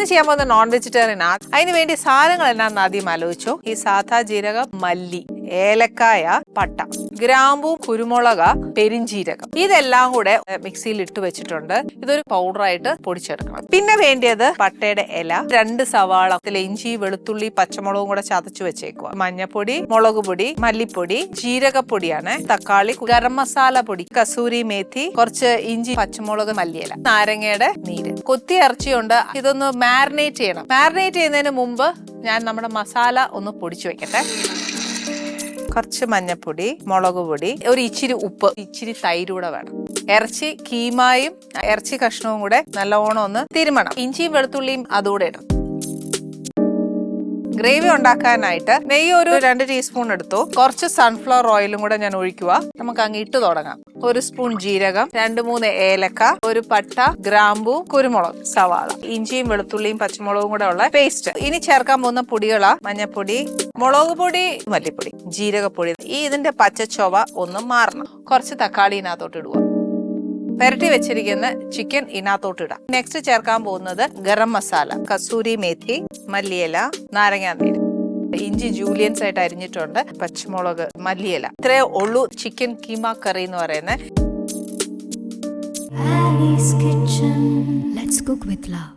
ഇന്ന് ചെയ്യാൻ പോകുന്ന നോൺ വെജിറ്റേറിയൻ ആണ് അതിന് വേണ്ടി എന്നാന്ന് ആദ്യം ആലോചിച്ചു. ഈ സാധാ ജീരകം മല്ലി ഏലക്കായ പട്ട ഗ്രാമ്പു കുരുമുളക് പെരിഞ്ചീരകം. ഇതെല്ലാം കൂടെ മിക്സിയിൽ ഇട്ട് വെച്ചിട്ടുണ്ട്. ഇതൊരു പൗഡറായിട്ട് പൊടിച്ചെടുക്കണം. പിന്നെ വേണ്ടിയത് പട്ടയുടെ ഇല രണ്ട് സവാള ഇഞ്ചി വെളുത്തുള്ളി പച്ചമുളകും കൂടെ ചതച്ചു വെച്ചേക്കുക മഞ്ഞപ്പൊടി മുളക് പൊടി മല്ലിപ്പൊടി ജീരകപ്പൊടിയാണ് തക്കാളി ഗരം മസാല പൊടി കസൂരി മേത്തി കുറച്ച് ഇഞ്ചി പച്ചമുളക് മല്ലിയില നാരങ്ങയുടെ നീര്. കൊത്തി ഇറച്ചിയുണ്ട്. ഇതൊന്ന് മാരിനേറ്റ് ചെയ്യണം. മാരിനേറ്റ് ചെയ്യുന്നതിന് മുമ്പ് ഞാൻ നമ്മുടെ മസാല ഒന്ന് പൊടിച്ചു വെക്കട്ടെ. കുറച്ച് മഞ്ഞപ്പൊടി മുളക് പൊടി ഒരു ഇച്ചിരി ഉപ്പ് ഇച്ചിരി തൈര് വേണം. ഇറച്ചി കീമായും ഇറച്ചി കഷ്ണവും കൂടെ നല്ലോണം ഒന്ന് തിരുമണം. ഇഞ്ചിയും വെളുത്തുള്ളിയും അതുകൂടെ ഇടണം. ഗ്രേവി ഉണ്ടാക്കാനായിട്ട് നെയ്യ് ഒരു രണ്ട് ടീസ്പൂൺ എടുത്തു. കുറച്ച് സൺഫ്ലവർ ഓയിലും കൂടെ ഞാൻ ഒഴിക്കുക. നമുക്ക് അങ്ങ് ഇട്ട് തുടങ്ങാം. ഒരു സ്പൂൺ ജീരകം രണ്ട് മൂന്ന് ഏലക്ക ഒരു പട്ട ഗ്രാമ്പു കുരുമുളക് സവാള ഇഞ്ചിയും വെളുത്തുള്ളിയും പച്ചമുളകും കൂടെ ഉള്ള പേസ്റ്റ് ഇനി ചേർക്കാൻ പോകുന്ന പൊടികളാ മഞ്ഞപ്പൊടി മുളക് പൊടി മല്ലിപ്പൊടി ജീരകപ്പൊടി. ഈ ഇതിന്റെ പച്ചച്ചൊവ ഒന്ന് മാറണം. കുറച്ച് തക്കാളി ഇതിനകത്തോട്ട് ഇടുക. പെരട്ടി വെച്ചിരിക്കുന്ന ചിക്കൻ ഇതിനകത്തോട്ടിടാം നെക്സ്റ്റ് ചേർക്കാൻ പോകുന്നത് ഗരം മസാല കസൂരി മേത്തി മല്ലിയില നാരങ്ങാനീര് ഇഞ്ചി ജൂലിയൻസ് ആയിട്ട് അരിഞ്ഞിട്ടുണ്ട് പച്ചമുളക് മല്ലിയില ഇത്രേ ഉള്ളൂ ചിക്കൻ കീമ കറി എന്ന് പറയുന്നത്. Let's cook with love.